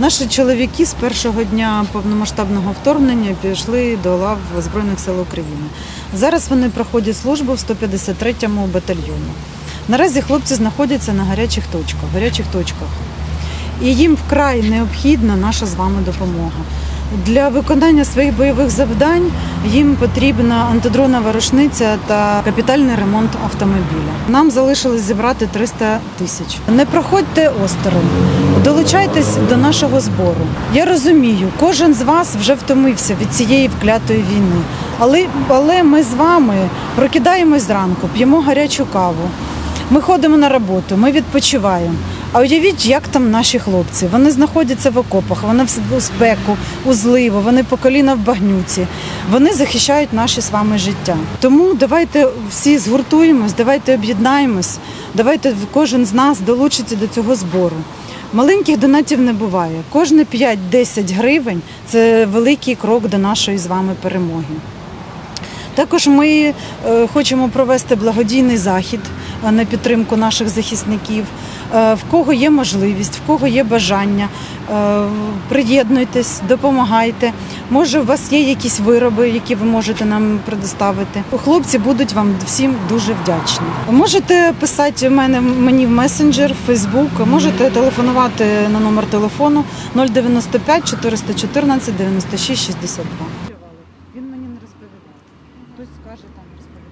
Наші чоловіки з першого дня повномасштабного вторгнення пішли до лав Збройних сил України. Зараз вони проходять службу в 153-му батальйоні. Наразі хлопці знаходяться на гарячих точках, гарячих точках. І їм вкрай необхідна наша з вами допомога. Для виконання своїх бойових завдань їм потрібна антидронова рушниця та капітальний ремонт автомобіля. Нам залишилось зібрати 300 тисяч. Не проходьте осторонь, долучайтесь до нашого збору. Я розумію, кожен з вас вже втомився від цієї вклятої війни. Але, але ми з вами прокидаємось зранку, п'ємо гарячу каву. Ми ходимо на роботу, ми відпочиваємо. А уявіть, як там наші хлопці. Вони знаходяться в окопах, вони в спеку, у зливу, вони по коліна в багнюці. Вони захищають наше з вами життя. Тому давайте всі згуртуємось, давайте об'єднаємось, давайте кожен з нас долучиться до цього збору. Маленьких донатів не буває. Кожне 5-10 гривень це великий крок до нашої з вами перемоги. Також ми е, хочемо провести благодійний захід е, на підтримку наших захисників. Е, В кого є можливість, в кого є бажання, приєднуйтесь, допомагайте. Може, у вас є якісь вироби, які ви можете нам предоставити. Хлопці будуть вам всім дуже вдячні. Можете писати мене мені в месенджер, в Фейсбук, можете телефонувати на номер телефону 095 414 96 62 хтось скаже там розповідає.